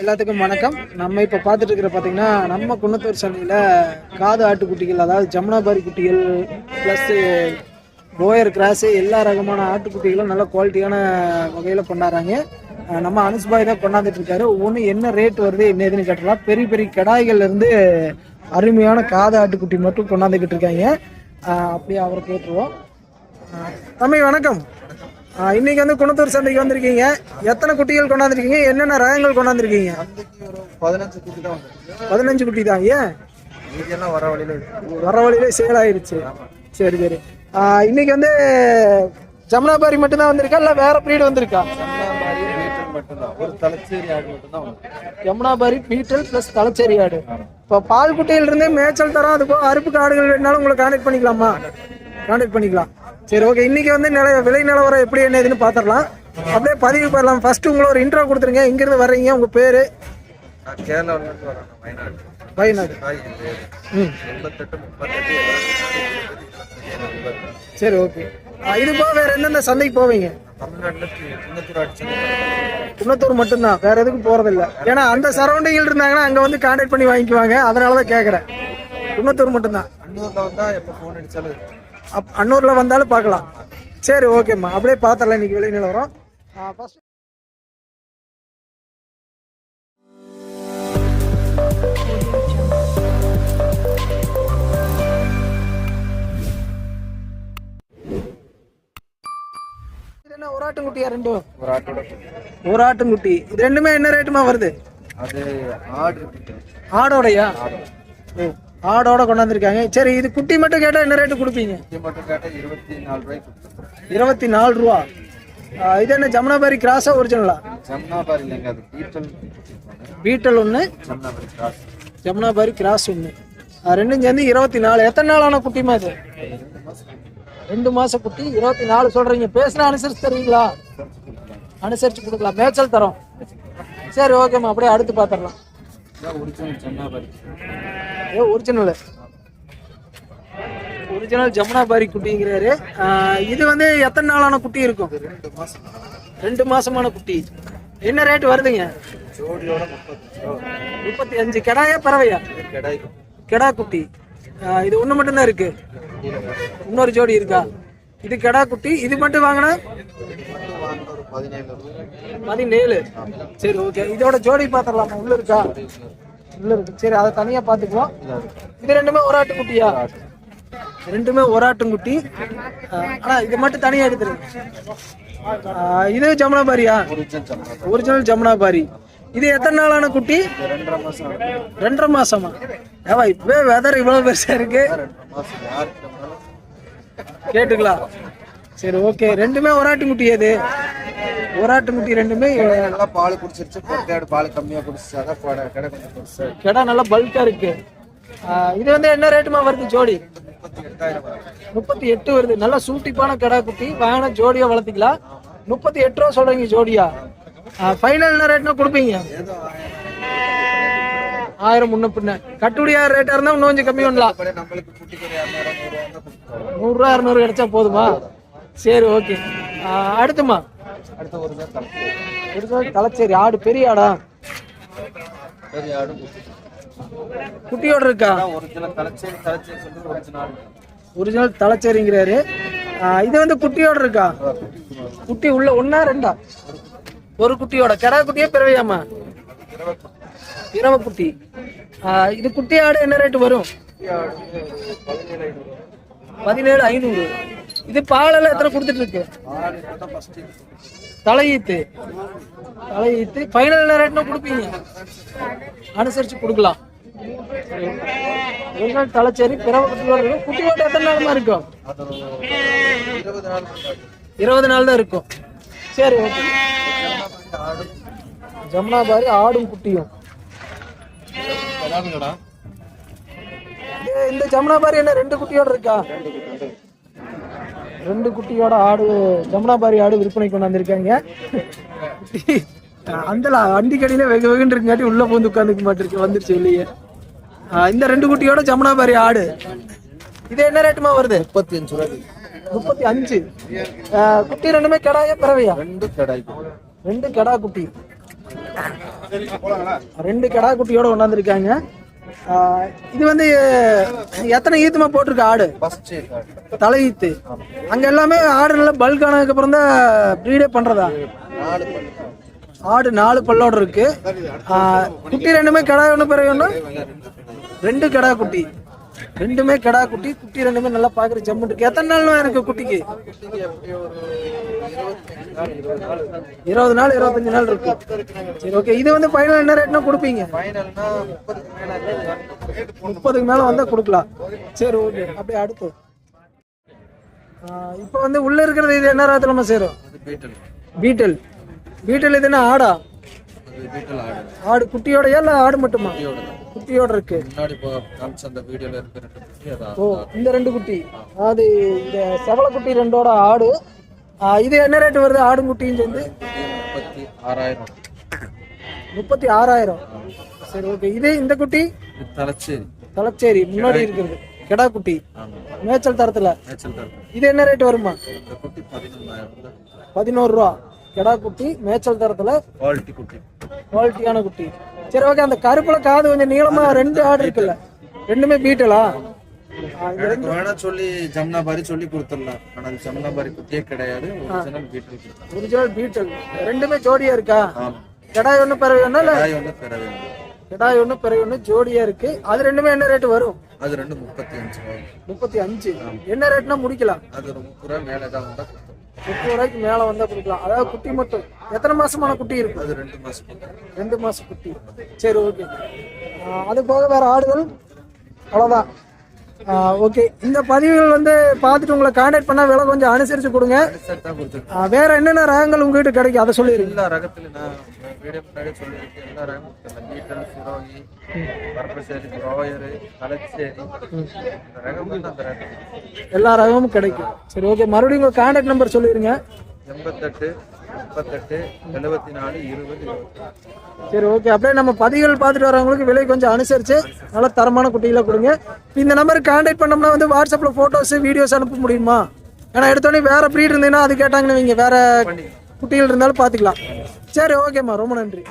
எல்லாத்துக்கும் வணக்கம். நம்ம இப்போ பார்த்துட்டு இருக்கிற பார்த்தீங்கன்னா நம்ம குன்னத்தூர் சந்தையில் காது ஆட்டுக்குட்டிகள் அதாவது ஜமுனாபாரி குட்டிகள் ப்ளஸ்ஸு போயர் கிராஸு எல்லா ரகமான ஆட்டுக்குட்டிகளும் நல்ல குவாலிட்டியான வகையில் கொண்டாடுறாங்க. நம்ம அனுஷ்பாய் தான் கொண்டாந்துட்டு இருக்காரு ஒவ்வொன்று என்ன ரேட் வருது என்ன ஏதுன்னு கேட்டலாம். பெரிய பெரிய கடாய்கள்ல இருந்து அருமையான காது ஆட்டுக்குட்டி மட்டும் கொண்டாந்துக்கிட்டு இருக்காங்க அஹ் அப்படியே அவரை கேட்டுருவோம். தம்பி வணக்கம். இன்னைக்கு வந்து குணத்தூர் சந்தைக்கு வந்திருக்கீங்க. எத்தனை குட்டிகள் கொண்டாந்துருக்கீங்க? என்னென்ன ரகங்கள் கொண்டாந்துருக்கீங்க? பதினஞ்சு குட்டி தான் வந்திருக்கு. பதினஞ்சு குட்டி தான் ஏன்? வர வழியில வர வழியிலே சேல் ஆயிருச்சு. சரி சரி. இன்னைக்கு வந்து ஜமுனாபாரி மட்டும் தான் வந்திருக்கா? இல்லை வேற ப்ரீடு வந்திருக்கா? மட்டும்தான். மட்டும்தான் ஜமுனாபாரி பீட்டல் ப்ளஸ் தலைச்சேரி ஆடு. இப்போ பால் குட்டையில இருந்தே மேய்ச்சல் தரோம் அது போக அறுப்பு காடுகள் வேணாலும் உங்களை கான்டாக்ட் பண்ணிக்கலாமா? கான்டாக்ட் பண்ணிக்கலாம். சரி ஓகே இன்னைக்கு வந்து நில விலை நிலவரம் எப்படி என்ன ஏதுன்னு பார்த்துடலாம் அப்படியே பதிவு பண்ணலாம். ஃபர்ஸ்ட் உங்களை ஒரு இன்ட்ரோ கொடுத்துருங்க. எங்கிருந்து வர்றீங்க? உங்க பேரு? வயநாடு. சரி ஓகே இது போக வேற எந்தெந்த சந்தைக்கு போவீங்க? குன்னத்தூர் மட்டும்தான். வேற எதுக்கும் போறதில்ல. ஏன்னா அந்த சரௌண்டிங்கில் இருந்தாங்கன்னா அங்க வந்து கான்டாக்ட் பண்ணி வாங்கிக்குவாங்க. அதனால தான் கேட்குறேன் குன்னத்தூர் மட்டும்தான். அப் அன்னூர்ல வந்தாலும் பார்க்கலாம். சரி ஓகேம்மா. அப்படியே பார்த்துடலாம் இன்னைக்கு விலை நிலவரம் என்ன ஒரு ஆட்டுக்குட்டியா ரெண்டும் ஒரு ஆட்டுக்குட்டி இது ரெண்டுமே என்ன ரேட்டுமா வருது? அது ஆடு ஆடோடையா? ஆடோட கொண்டாந்துருக்காங்க. சரி இது குட்டி மட்டும் கேட்டால் என்ன ரேட்டு கொடுப்பீங்க? இருபத்தி நாலு ரூபா. இது என்ன ஜமுனாபாரி கிராஸா ஒரிஜினலா ஜம்னாபாரி இல்லைங்க அது பீட்டல் பீட்டல் ஒன்று ஜம்னாபாரி கிராஸ் ஒன்று ரெண்டும் சேர்ந்து இருபத்தி நாலு. எத்தனை நாள் ஆன குட்டிமா இது? ரெண்டு மாச குட்டி இருபத்தி நாலு சொல்றீங்க. பேசுனா அனுசரிச்சு தருவீங்களா? அனுசரிச்சு கொடுக்கலாம். மேய்ச்சல் தரோம். சரி ஓகேம்மா. அப்படியே அடுத்து பார்த்துடலாம். ஒரிஜினல் ஜம்னாபாரி. ஏ ஒரிஜினல் ஒரிஜினல் ஜமுனாபாரி குட்டிங்கிறாரு. இது வந்து எத்தனை நாளான குட்டி இருக்கும்? ரெண்டு ரெண்டு மாசமான குட்டி. என்ன ரேட் வருதுங்க? ஜோடியோட முப்பத்தி அஞ்சு. கெடாயா பறவையா? கெடா குட்டி. இது ஒன்று மட்டும்தான் இருக்கு. இன்னொரு ஜோடி இருக்கா? இது கெடா குட்டி. இது மட்டும் வாங்கினா? பதினேழு. சரி ஓகே இதோட ஜோடி பார்த்துடலாமா உள்ள இருக்கா? உள்ள இருக்கு. சரி அதை தனியா பார்த்துக்குவோம் இது ரெண்டுமே ஒரு ஆட்டு குட்டியா? ரெண்டுமே ஒரு ஆட்டுங்குட்டி ஆனா இது மட்டும் தனியா எடுத்துருங்க. இது ஜமுனாபாரியா? ஒரிஜினல் ஜமுனாபாரி. இது எத்தனை நாளான குட்டி? ரெண்டரை ரெண்டரை மாசமா? ஏவா இப்பவே வெதர் இவ்வளவு பெருசா இருக்கு. கேட்டுக்கலாம். சரி ஓகே ரெண்டுமே ஒரு ஆட்டுங்குட்டி அது ஒரு ஆட்டுக்குட்டி ரெண்டுமே நல்லா பால் குடிச்சிருச்சு. பொட்டையாடு பால் கம்மியா குடிச்சிச்சு. அதான் கொடை கடை கொஞ்சம் பெருசு கிடா நல்லா பல்கா இருக்கு. இது வந்து என்ன ரேட்டுமா வருது ஜோடி? முப்பத்தி எட்டு வருது. நல்லா சூட்டிப்பான கடா குட்டி. வாங்கினா ஜோடியா வளர்த்திக்கலாம். முப்பத்தி எட்டு ரூபா சொல்றீங்க ஜோடியா. ஃபைனல் என்ன ரேட்னா கொடுப்பீங்க? ஆயிரம் முன்ன பின்ன. கட்டுப்படியா ரேட்டா இருந்தா இன்னும் கொஞ்சம் கம்மி பண்ணலாம். நூறுரூவா இரநூறு கிடைச்சா போதுமா? சரி ஓகே அடுத்துமா? அடுத்த ஒரு தலைப்பு ஒரு தலைச்சேரி. ஆடு பெரிய ஆடா? பெரிய ஆடு குட்டியோட இருக்கா? ஒரிஜினல் தலைச்சேரி தலைச்சேரி சொல்லி ஒரிஜினல் ஒரிஜினல் தலைச்சேரிங்கிறாரு. இது வந்து குட்டியோட இருக்கா? குட்டி உள்ள ஒண்ணா ரெண்டா? ஒரு குட்டியோட. கிடா குட்டியே பிறவையாமா இரவ குட்டி இது குட்டி ஆடு என்ன ரேட்டு வரும்? பதினேழு ஐநூறு. இது பாலெல்லாம் எத்தனை கொடுத்துட்டு இருக்கு தலையீத்து. தலையீத்து ஃபைனல் ரேட்னா கொடுப்பீங்க? அனுசரிச்சு கொடுக்கலாம். ஒரு தலைச்சேரி பிறவ குட்டி இருக்கும் எத்தனை நாள் இருக்கும்? இருபது நாள் தான் இருக்கும். சரி ஓகே. ஜமுனாபாரி ஆடும் குட்டியும். இந்த ஜமுனாபாரி என்ன ரெண்டு குட்டியோட இருக்கா? ரெண்டு குட்டியோட ஆடு ஜமுனாபாரி ஆடு விற்பனை கொண்டாந்துருக்காங்க. அந்த வண்டி கடையில வெகு வெகுன்னு இருக்குங்காட்டி உள்ள போந்து உட்காந்துக்க மாட்டிருக்கு வந்துருச்சு ஆ, இந்த ரெண்டு குட்டியோட ஜமுனாபாரி ஆடு. இது என்ன ரேட்டுமா வருது? முப்பத்தி அஞ்சு ரூபாய். முப்பத்தி அஞ்சு. குட்டி ரெண்டுமே கடாயா பிறவையா? ரெண்டு கிடைக்கும் ரெண்டு கடா குட்டி. ரெண்டு கிடா குட்டியோட கொண்டாந்துருக்காங்க. இது வந்து எத்தனை ஈத்துமா போட்டிருக்கு ஆடு? தலை ஈத்து. அங்க எல்லாமே ஆடு நல்லா பல்க் ஆனதுக்கு அப்புறம் தான் ப்ரீடே பண்றதா? ஆடு நாலு பல்லோட இருக்கு. குட்டி ரெண்டுமே கிடா ஒன்று பிறகு ஒன்று ரெண்டு கிடா குட்டி. ரெண்டுமே கிடா குட்டி குட்டி ரெண்டுமே நல்லா பாக்குற ஜம்மு இருக்கு. எத்தனை நாள் இருக்கு குட்டிக்கு? இருபது நாள் இருபத்தஞ்சு நாள் இருக்கு. சரி ஓகே இது வந்து ஃபைனல் என்ன ரேட்னா கொடுப்பீங்க? முப்பதுக்கு மேல வந்தா கொடுக்கலாம். சரி ஓகே அப்படியே அடுத்து. இப்போ வந்து உள்ள இருக்கிறது இது என்ன ராத்திரமா சேரும்? பீட்டல் பீட்டல் இது என்ன ஆடா? ஆடு குட்டியோடயா இல்ல ஆடு மட்டுமா? குட்டியோட இருக்கு. ஓ இந்த ரெண்டு குட்டி. அது இந்த செவல குட்டி ரெண்டோட ஆடு. இது என்ன ரேட் வருது? ஆடும் குட்டியும் சேர்ந்து? முப்பத்தி ஆறாயிரம். முப்பத்தி ஆறாயிரம் சரி ஓகே இது இந்த குட்டி? தலைச்சேரி. தலச்சேரி. முன்னாடி இருக்கிறது. கெடா குட்டி. மேய்ச்சல் தரத்துல. இது என்ன ரேட் வருமா? பதினோரு ரூபா. கெடா குட்டி மேய்ச்சல் தரத்துல. குவாலிட்டி குட்டி. குவாலிட்டியான குட்டி. சரி ஓகே அந்த கருப்புல காது கொஞ்சம் நீளமா ரெண்டு ஆடு இருக்குல்ல. ரெண்டுமே பீட்டலா எனக்கு வேணா சொல்லி ஜம்னாபாரி சொல்லி கொடுத்துடலாம். ஆனா ஜம்னாபாரி குட்டியே கிடையாது. ஒரிஜினல் பீட்டல் குட்டி ஒரிஜினல் பீட்டல் ரெண்டுமே ஜோடியா இருக்கா? கெடாய் ஒண்ணு பிறகு ஒண்ணு இல்ல? காய் ஒன்று பெற வேண்டும் கெடாய் ஒண்ணு பிறகு ஒண்ணு ஜோடியா இருக்கு. அது ரெண்டுமே என்ன ரேட் வரும்? அது ரெண்டு முப்பத்தி அஞ்சு ரூபாய் முப்பத்தி அஞ்சு என்ன ரேட்னா முடிக்கலாம். அது முப்பது ரூபா மேலே தான் வந்தா முப்பது ரூபாய்க்கு மேல வந்தா கொடுக்கலாம். அதாவது குட்டி மட்டும். எத்தனை மாசமான குட்டி இருக்கு? அது ரெண்டு மாசம் ரெண்டு மாசம் குட்டி. சரி ஓகே அது போக வேற ஆடுகள். அவ்வளோதான் ஓகே இந்த பதிவுகள் வந்து பார்த்துட்டு உங்களை கான்டாக்ட் பண்ணா விலை கொஞ்சம் அனுசரிச்சு கொடுங்க. வேற என்னென்ன ரகங்கள் உங்ககிட்ட கிடைக்கும்? அதை சொல்லிடுங்க. எல்லா ரகத்துல நான் வீடியோ முன்னாடி சொல்லியிருக்கேன். ரகமும் சிரோகி பரப்பசேரி எல்லா ரகமும் கிடைக்கும். சரி ஓகே மறுபடியும் உங்க கான்டாக்ட் நம்பர் சொல்லிடுங்க. எண்பத்தெட்டு முப்பத்தெட்டு எழுபத்தி நாலு இருபது சரி ஓகே அப்படியே நம்ம பதிவுகள் பார்த்துட்டு வரவங்களுக்கு விலை கொஞ்சம் அனுசரிச்சு நல்ல தரமான குட்டிகளை கொடுங்க. இந்த நம்பருக்கு கான்டாக்ட் பண்ணோம்னா வந்து வாட்ஸ்அப்பில் ஃபோட்டோஸ் வீடியோஸ் அனுப்ப முடியுமா? ஏன்னா எடுத்தோடனே வேற ப்ரீட் இருந்தீங்கன்னா அது கேட்டாங்கன்னு வைங்க. வேற குட்டிகள் இருந்தாலும் பார்த்துக்கலாம். சரி ஓகேம்மா ரொம்ப நன்றி.